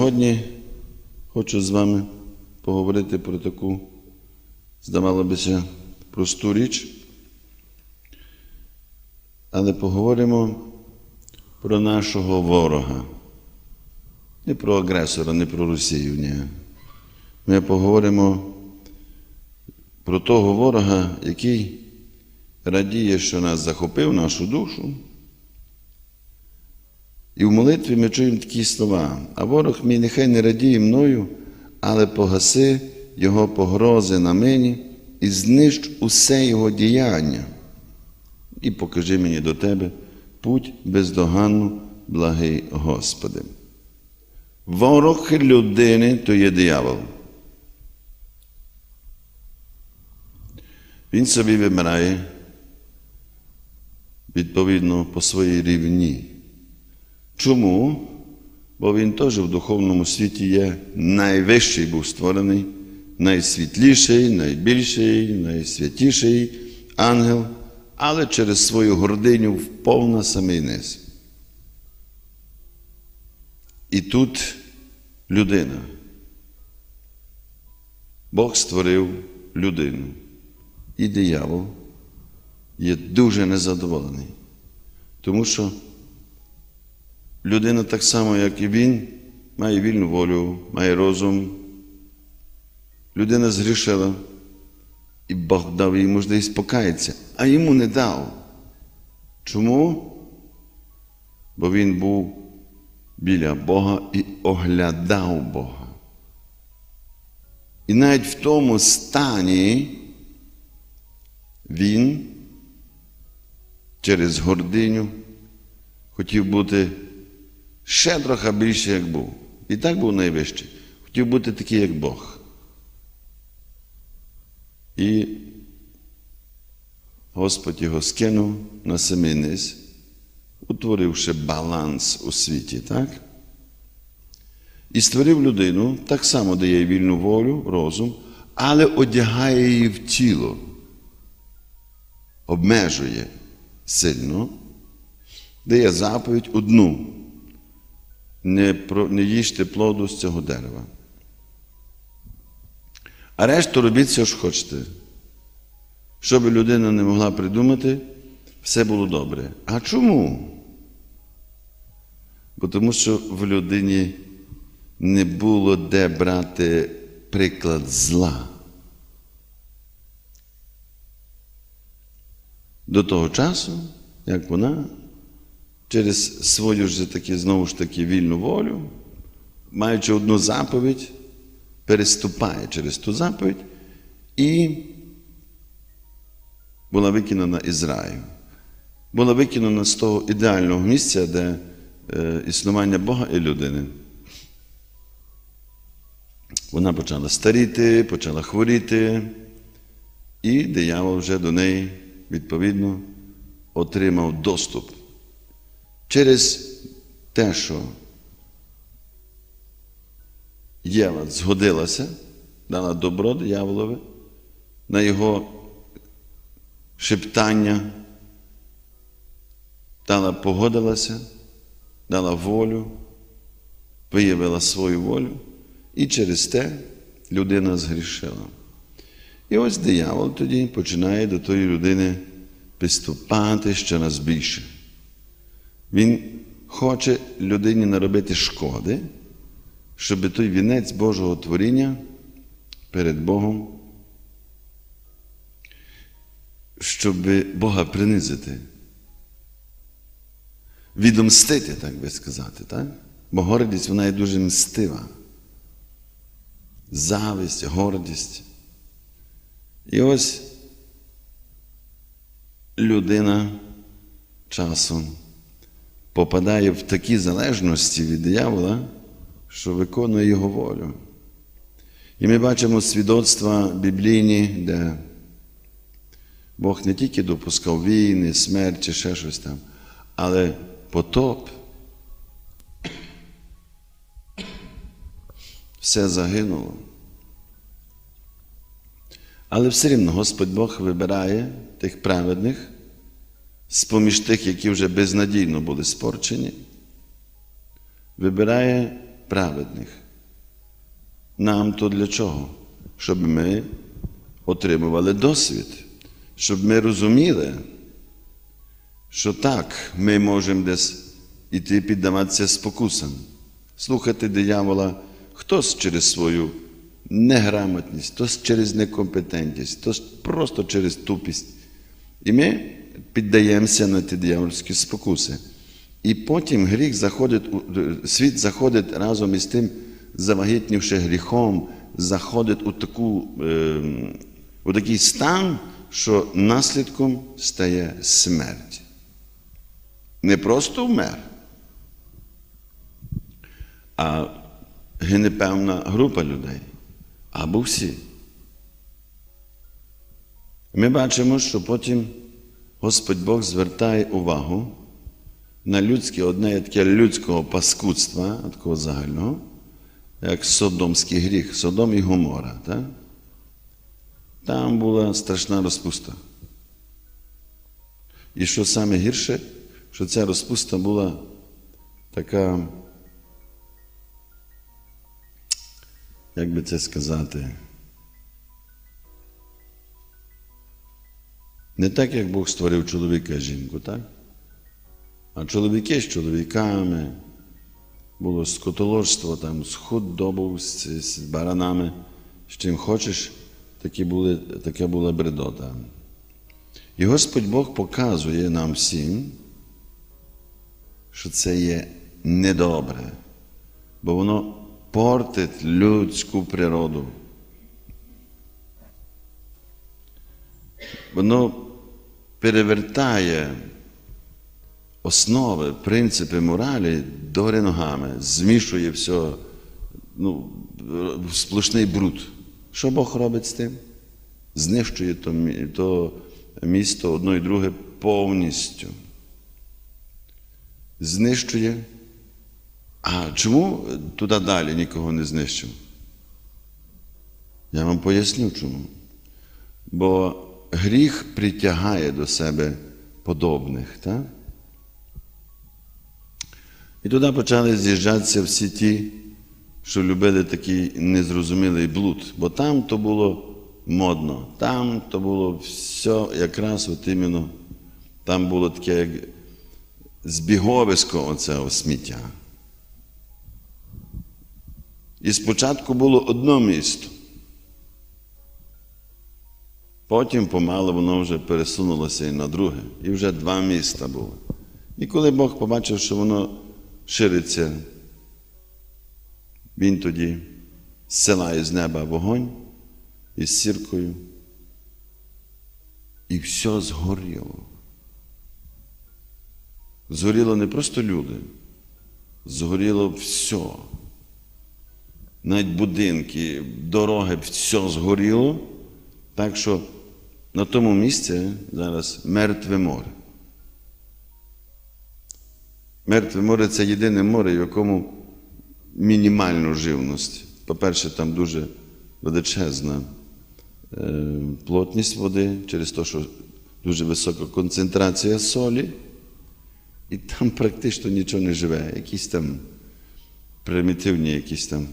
сьогодні хочу з вами поговорити про таку, здавалося бися, просту річ, але поговоримо про нашого ворога. Не про агресора, не про Росію, ні. Ми поговоримо про того ворога, який радіє, що нас захопив, нашу душу. І в молитві ми чуємо такі слова. А ворог мій нехай не радіє мною, але погаси його погрози на мені і знищ усе його діяння. І покажи мені до тебе путь бездоганну, благий Господи. Ворог людини то є диявол. Він собі вибирає відповідно по своїй рівні. Чому? Бо він теж в духовному світі є найвищий був створений, найсвітліший, найбільший, найсвятіший ангел, але через свою гординю впав на самий низ. І тут людина. Бог створив людину. І диявол є дуже незадоволений, тому що людина так само, як і він, має вільну волю, має розум. Людина згрішила, і Бог дав їй можливість покаятися, а йому не дав. Чому? Бо він був біля Бога і оглядав Бога. І навіть в тому стані він через гординю хотів бути ще трохи більше, як був. І так був найвищий. Хотів бути такий, як Бог. І Господь його скинув на самий низ, утворивши баланс у світі, так? І створив людину, так само дає вільну волю, розум, але одягає її в тіло, обмежує сильно, дає заповідь одну. Не, не їжте плоду з цього дерева. А решту робіть все, що хочете. Що би людина не могла придумати, все було добре. А чому? Бо тому що в людині не було де брати приклад зла. До того часу, як вона через свою ж таки, знову ж таки вільну волю, маючи одну заповідь, переступає через ту заповідь і була викинена із раю. Була викинена з того ідеального місця, де е, існування Бога і людини. Вона почала старіти, почала хворіти, і диявол вже до неї, відповідно, отримав доступ. Через те, що Єва згодилася, дала добро дияволове на його шептання, дала погодилася, дала волю, виявила свою волю, і через те людина згрішила. І ось диявол тоді починає до тої людини приступати ще раз більше. Він хоче людині наробити шкоди, щоб той вінець Божого творіння перед Богом, щоб Бога принизити, відомстити, так би сказати, так? Бо гордість вона є дуже мстива. Зависть, гордість. І ось людина часом попадає в такі залежності від диявола, що виконує його волю. І ми бачимо свідоцтва біблійні, де Бог не тільки допускав війни, смерть чи ще щось там, але потоп. Все загинуло. Але все рівно Господь Бог вибирає тих праведних, з-поміж тих, які вже безнадійно були спорчені, вибирає праведних. Нам то для чого? Щоб ми отримували досвід, щоб ми розуміли, що так, ми можемо десь іти піддаватися спокусам, слухати диявола, хтось через свою неграмотність, хтось через некомпетентність, хтось просто через тупість. І ми піддаємося на ті диявольські спокуси. І потім гріх заходить, світ заходить разом із тим, завагітнівши гріхом, заходить у, таку, е, у такий стан, що наслідком стає смерть. Не просто вмер, а гине певна група людей або всі. Ми бачимо, що потім Господь Бог звертає увагу на людське, одне таке людського паскудства, такого загального, як Содомський гріх, Содом і Гомора. Так? Там була страшна розпуста. І що саме гірше, що ця розпуста була така, як би це сказати, не так, як Бог створив чоловіка і жінку, так? А чоловіки з чоловіками, було скотоложство, там, з худобу, з, з баранами, з чим хочеш, такі були, така була бредота. І Господь Бог показує нам всім, що це є недобре, бо воно портить людську природу. Воно перевертає основи, принципи моралі догори ногами, змішує все ну, сплошний бруд. Що Бог робить з тим? Знищує то, то місто одно і друге повністю. Знищує. А чому туди далі нікого не знищив? Я вам поясню чому. Бо гріх притягає до себе подобних. Так? І туди почали з'їжджатися всі ті, що любили такий незрозумілий блуд. Бо там то було модно, там то було все якраз от іменно, там було таке як збіговисько оцього сміття. І спочатку було одно місто. Потім помало воно вже пересунулося і на друге, і вже два міста було. І коли Бог побачив, що воно шириться, він тоді зсилає з неба вогонь із сіркою, і все згоріло. Згоріло не просто люди, згоріло все. Навіть будинки, дороги, все згоріло, так що на тому місці зараз мертве море. Мертве море це єдине море, в якому мінімальну живність. По-перше, там дуже величезна е, плотність води, через те, що дуже висока концентрація солі, і там практично нічого не живе. Якісь там примітивні, якісь там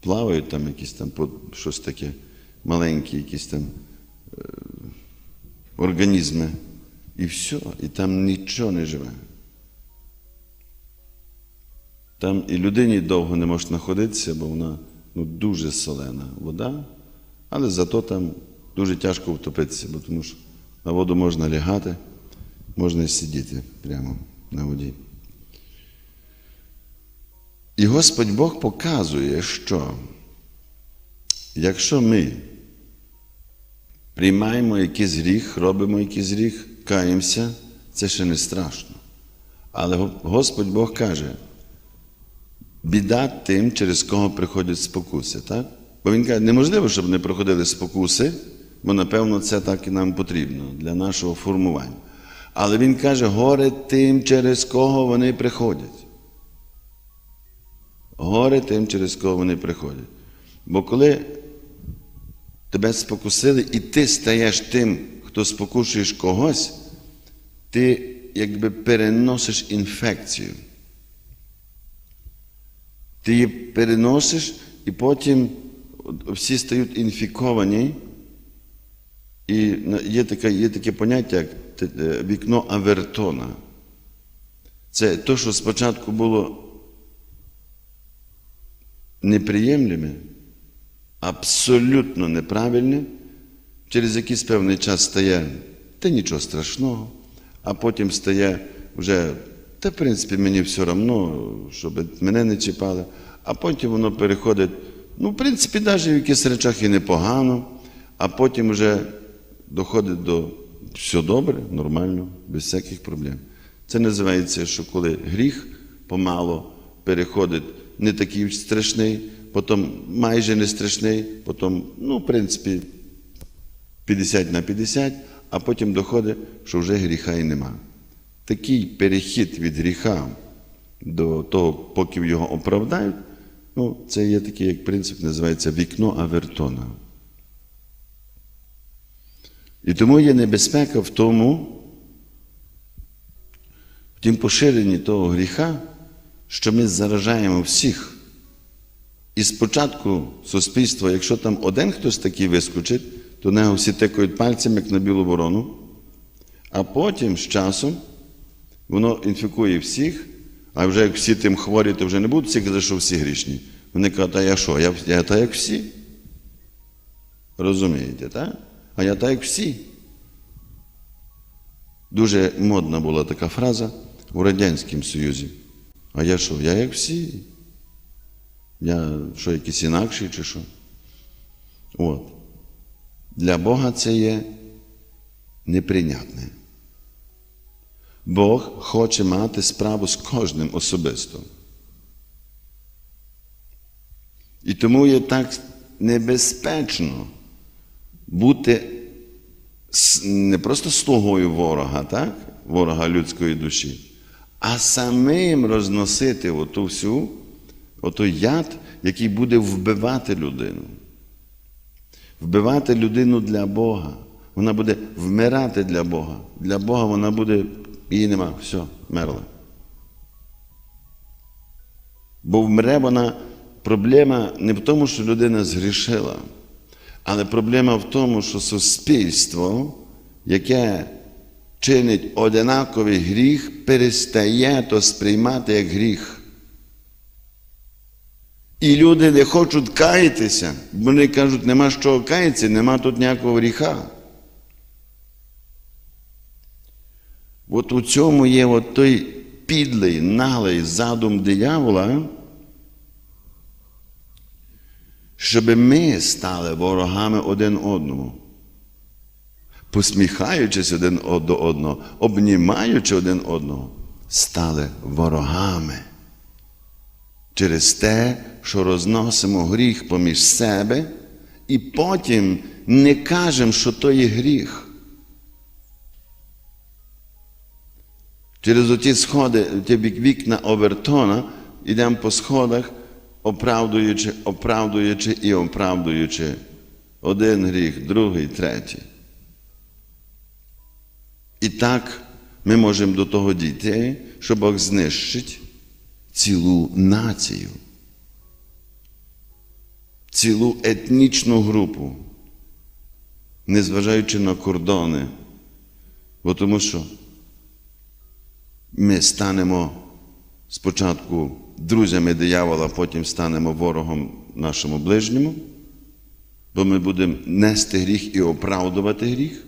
плавають, там якісь там щось таке маленькі, якісь там е, організми. І все, і там нічого не живе. Там і людині довго не може знаходитися, бо вона ну, дуже солена вода, але зато там дуже тяжко втопитися, бо тому що на воду можна лягати, можна і сидіти прямо на воді. І Господь Бог показує, що якщо ми приймаємо якийсь гріх, робимо якийсь гріх, каємося, це ще не страшно. Але Господь Бог каже, біда тим, через кого приходять спокуси. Так? Бо він каже, неможливо, щоб не проходили спокуси, бо напевно це так і нам потрібно для нашого формування. Але він каже, горе тим, через кого вони приходять. Горе тим, через кого вони приходять. Бо коли тебе спокусили, і ти стаєш тим, хто спокушуєш когось, ти якби переносиш інфекцію. Ти її переносиш, і потім всі стають інфіковані. І є таке, є таке поняття, як е, вікно Авертона. Це те, що спочатку було неприємлеме, абсолютно неправильне, через якийсь певний час стає та нічого страшного, а потім стає вже, та в принципі мені все одно, щоб мене не чіпали, а потім воно переходить, ну, в принципі, навіть в якихось речах і непогано, а потім вже доходить до все добре, нормально, без всяких проблем. Це називається, що коли гріх помало переходить не такий страшний, потім майже не страшний, потім, ну, в принципі, 50 на 50, а потім доходить, що вже гріха і нема. Такий перехід від гріха до того, поки його оправдають, ну, це є такий, як принцип, називається вікно Авертона. І тому є небезпека в тому, в тім поширенні того гріха, що ми заражаємо всіх. І спочатку суспільство, якщо там один хтось такий вискочить, то нього всі тикають пальцем, як на білу ворону, а потім з часом воно інфікує всіх, а вже як всі тим хворі, то вже не будуть всі казати, що всі грішні. Вони кажуть, а я що? Я, я так, як всі. Розумієте, так? А я так, як всі. Дуже модна була така фраза у Радянському Союзі. А я що? Я як всі. Я що, якийсь інакший чи що? От. Для Бога це є неприйнятне. Бог хоче мати справу з кожним особисто. І тому є так небезпечно бути не просто слугою ворога, так? ворога людської душі, а самим розносити оту всю, отой яд, який буде вбивати людину. Вбивати людину для Бога. Вона буде вмирати для Бога. Для Бога вона буде, її нема, все, мерла. Бо вмре вона, проблема не в тому, що людина згрішила, але проблема в тому, що суспільство, яке чинить одинаковий гріх, перестає то сприймати як гріх. І люди не хочуть каятися, бо вони кажуть, нема чого каятися, нема тут ніякого гріха. От у цьому є от той підлий, наглий задум диявола, щоб ми стали ворогами один одному, посміхаючись один до одного, обнімаючи один одного, стали ворогами через те, що розносимо гріх поміж себе, і потім не кажемо, що то є гріх. Через оті сходи, ті вікна Овертона, йдемо по сходах, оправдуючи, оправдуючи і оправдуючи один гріх, другий, третій. І так ми можемо до того дійти, що Бог знищить цілу націю, цілу етнічну групу, незважаючи на кордони, бо тому що ми станемо спочатку друзями диявола, потім станемо ворогом нашому ближньому, бо ми будемо нести гріх і оправдувати гріх,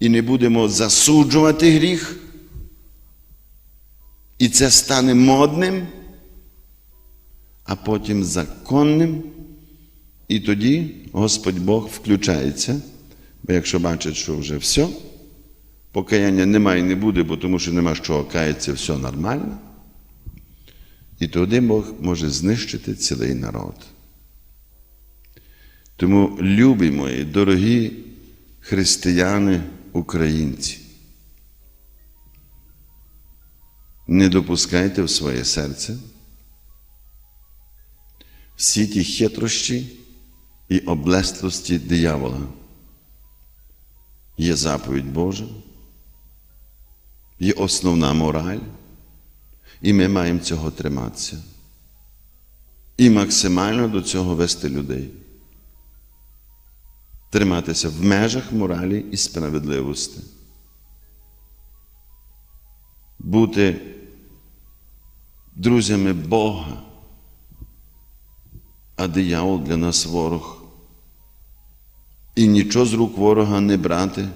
і не будемо засуджувати гріх. І це стане модним, а потім законним. І тоді Господь Бог включається, бо якщо бачить, що вже все, покаяння немає і не буде, бо тому що нема з чого каятися, все нормально. І тоді Бог може знищити цілий народ. Тому, любі мої, дорогі християни, українці, не допускайте в своє серце всі ті хитрощі і облестлості диявола. Є заповідь Божа, є основна мораль, і ми маємо цього триматися. і максимально до цього вести людей. Триматися в межах моралі і справедливості. Бути друзями Бога, а диявол для нас ворог. І нічого з рук ворога не брати,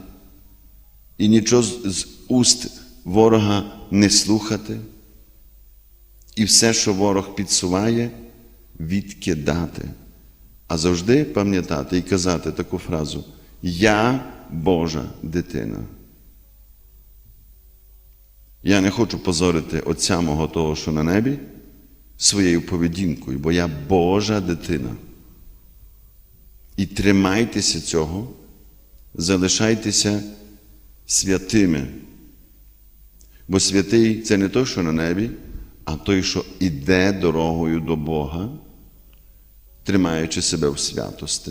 і нічого з уст ворога не слухати, і все, що ворог підсуває, відкидати. А завжди пам'ятати і казати таку фразу Я Божа дитина. Я не хочу позорити Отця мого того, що на небі, своєю поведінкою, бо я Божа дитина. І тримайтеся цього, залишайтеся святими. Бо святий це не той, що на небі, а той, що іде дорогою до Бога, тримаючи себе в святості,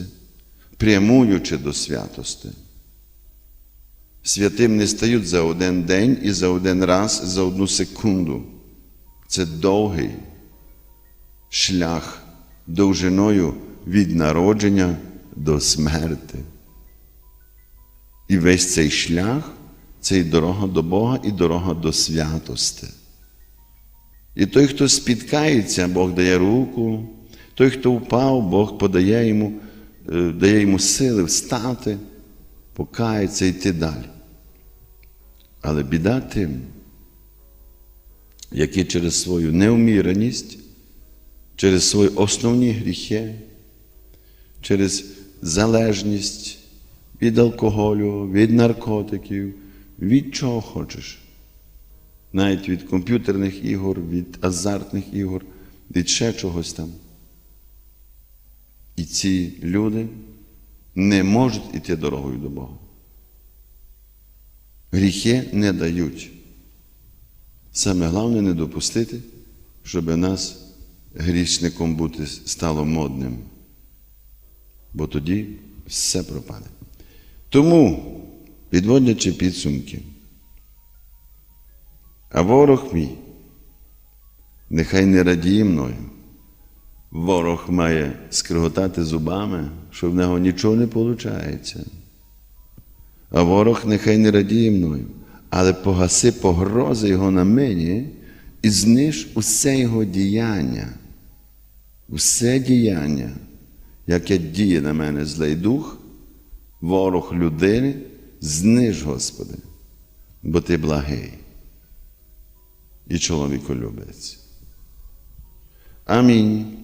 прямуючи до святості. Святим не стають за один день і за один раз, за одну секунду. Це довгий шлях довжиною від народження до смерти. І весь цей шлях це і дорога до Бога, і дорога до святости. І той, хто спіткається, Бог дає руку, той, хто впав, Бог подає йому, е, дає йому сили встати, покаятися і йти далі. Але біда тим, які через свою неуміреність, через свої основні гріхи, через залежність від алкоголю, від наркотиків, від чого хочеш, навіть від комп'ютерних ігор, від азартних ігор, від ще чогось там. І ці люди не можуть іти дорогою до Бога. Гріхи не дають. Саме головне не допустити, щоб нас грішником бути стало модним. Бо тоді все пропаде. Тому, підводячи підсумки, а ворог мій, нехай не радіє мною. Ворог має скриготати зубами, що в нього нічого не виходить. А ворог нехай не радіє мною, але погаси погрози його на мені і зниж усе його діяння, усе діяння, яке діє на мене злий дух, ворог людини, зниж, Господи, бо ти благий і чоловіколюбець. Амінь.